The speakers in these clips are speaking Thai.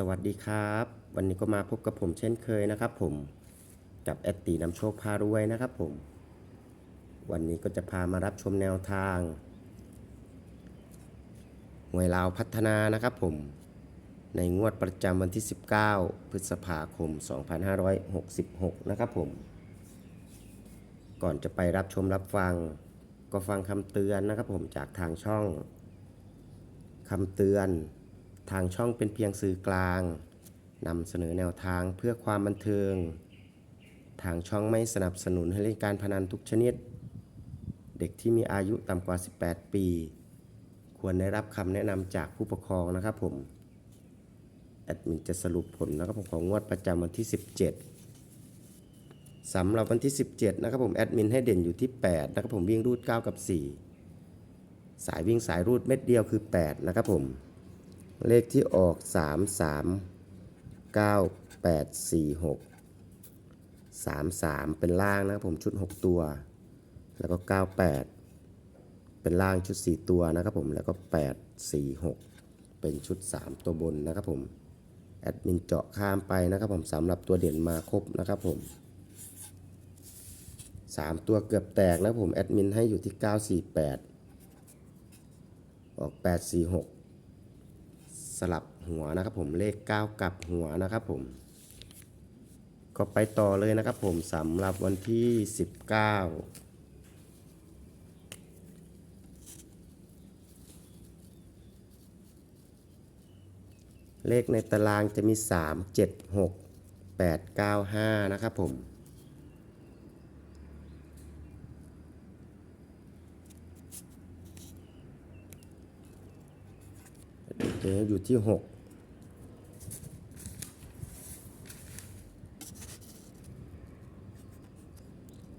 สวัสดีครับ วันนี้ก็มาพบกับผมเช่นเคยนะครับ ผมกับแอดตีนำโชคพารวยนะครับ ผม วันนี้ก็จะพามารับชมแนวทางหวยลาวพัฒนานะครับ ผม ในงวดประจำวันที่ 19 พฤษภาคม 2566 นะครับ ผม ก่อนจะไปรับชมรับฟัง ก็ฟังคำเตือนนะครับ ผมจากทางช่องคำเตือน ทางช่องเป็นเพียงสื่อกลางนำเสนอแนวทางเพื่อความบันเทิง ทางช่องไม่สนับสนุนให้เล่นการพนันทุกชนิด เด็กที่มีอายุต่ำกว่า 18 ปี ควรได้รับคำแนะนำจากผู้ปกครองนะครับผม แอดมินจะสรุปผลนะครับผมของงวดประจำวันที่ 17สำหรับวันที่ 17 นะครับผมแอดมินให้เด่นอยู่ที่ 8 นะครับผมวิ่งรูด 9 กับ 4 สายวิ่งสายรูดเม็ดเดียวคือ 8 นะครับผม เลขที่ออก 3 3 9 8 4 6 3 3 เป็นล่างนะครับผมชุด 6 ตัว แล้วก็ 98 เป็นล่างชุด 4 ตัวนะครับผมแล้วก็ 8 4 6 เป็นชุด 3 ตัวบนนะครับผมแอดมินเจาะข้ามไปนะครับผมสำหรับตัวเด่นมาครบนะครับผม 3 ตัวเกือบแตกนะครับผมแอดมินให้อยู่ที่ 948 ออก 846 สลับหัวนะครับผมเลข 9กับหัวนะครับผม ก็ไปต่อเลยนะครับผมสำหรับวันที่ 19เลขในตารางจะมี 3 7 6 8 9 5 นะครับผม นี้อยู่ที่หก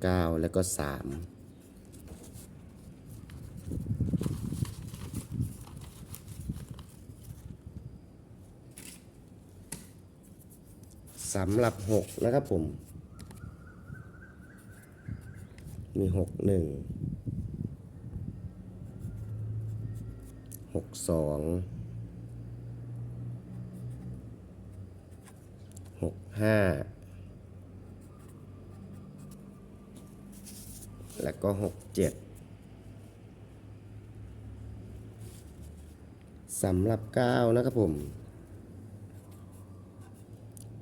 เก้าแล้วก็สามสำหรับหกนะครับผม มีหกหนึ่งหกสอง หกห้าแล้วก็หกเจ็ดสำหรับเก้านะครับผม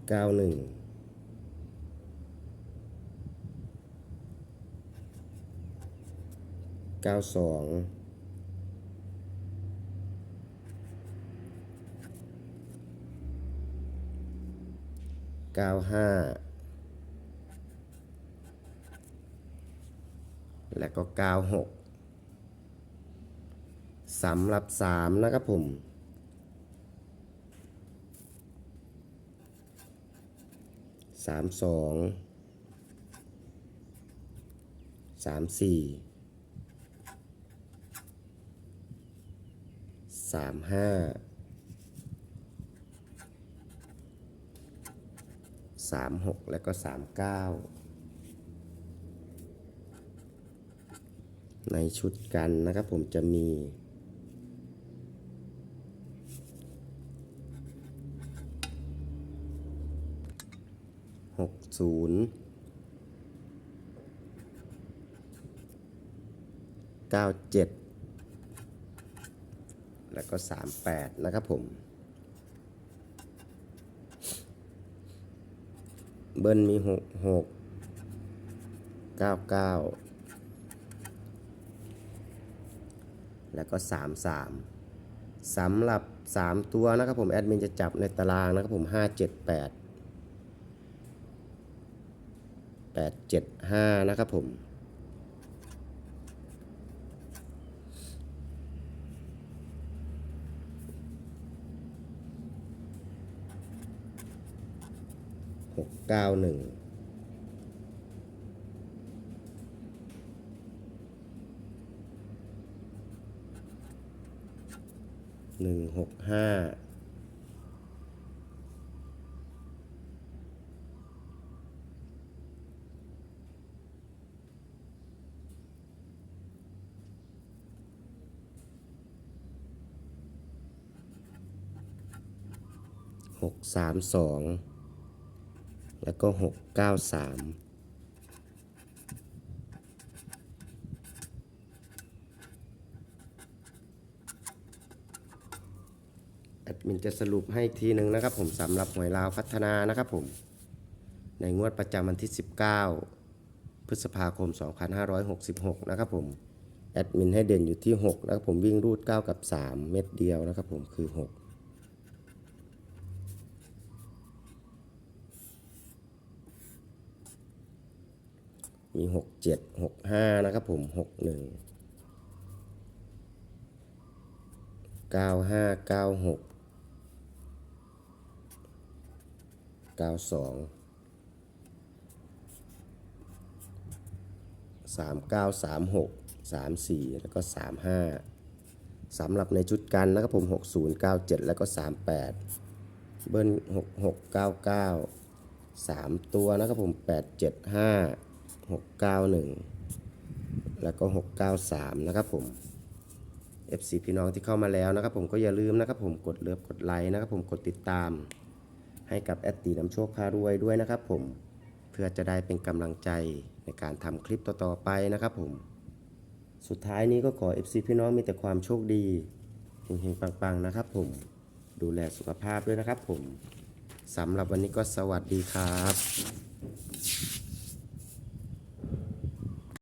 เก้าหนึ่งเก้าสอง เก้าห้าและก็เก้าหกสำหรับสามนะครับผมสามสองสามสี่สามห้า สามหกแล้วก็สามเก้าในชุดกันนะครับผมจะมี หกศูนย์เก้าเจ็ดแล้วก็สามแปดนะครับผม บิ้ลมีหกหกเก้าเก้าแล้วก็สามสามสำหรับสามตัวนะครับผมแอดมินจะจับในตารางนะครับผมห้าเจ็ดแปดแปดเจ็ดห้านะครับผม เก้าหนึ่งหนึ่งหกห้าหหกสามสอง แล้วก็หกเก้าสามแอดมินจะสรุปให้อีกทีหนึ่งนะครับผมสำหรับหวยลาวพัฒนานะครับผม ในงวดประจำวันที่ 19 พฤษภาคม 2566 นะครับผม แอดมินให้เด่นอยู่ที่ 6 นะครับผมวิ่งรูด 9 กับ 3 เม็ดเดียวนะครับผมคือ 6 มี 6 7 6 5 นะครับผม 6 1 9 5 9 6 9 2สามเก้าสามหกสามสี่แล้วก็สามห้าสำหรับในชุดกันนะครับผมหกศูนย์เก้าเจ็ดแล้วก็สามแปดเบิ้ลหกหกเก้าเก้าสามตัวนะครับผมแปดเจ็ดห้าหกเก้าหนึ่งแล้วก็หกเก้าสามนะครับผม FC พี่น้องที่เข้ามาแล้วนะครับผมก็อย่าลืมนะครับผมกดเลิฟกดไลค์นะครับผมกดติดตาม ให้กับแอดตีน้ำโชคพารวยด้วยนะครับผมเพื่อจะได้เป็นกำลังใจในการทำคลิปต่อๆไปนะครับผม สุดท้ายนี้ก็ขอ FC พี่น้องมีแต่ความโชคดีเฮงๆปังๆนะครับผมดูแลสุขภาพด้วยนะครับผมสำหรับวันนี้ก็สวัสดีครับ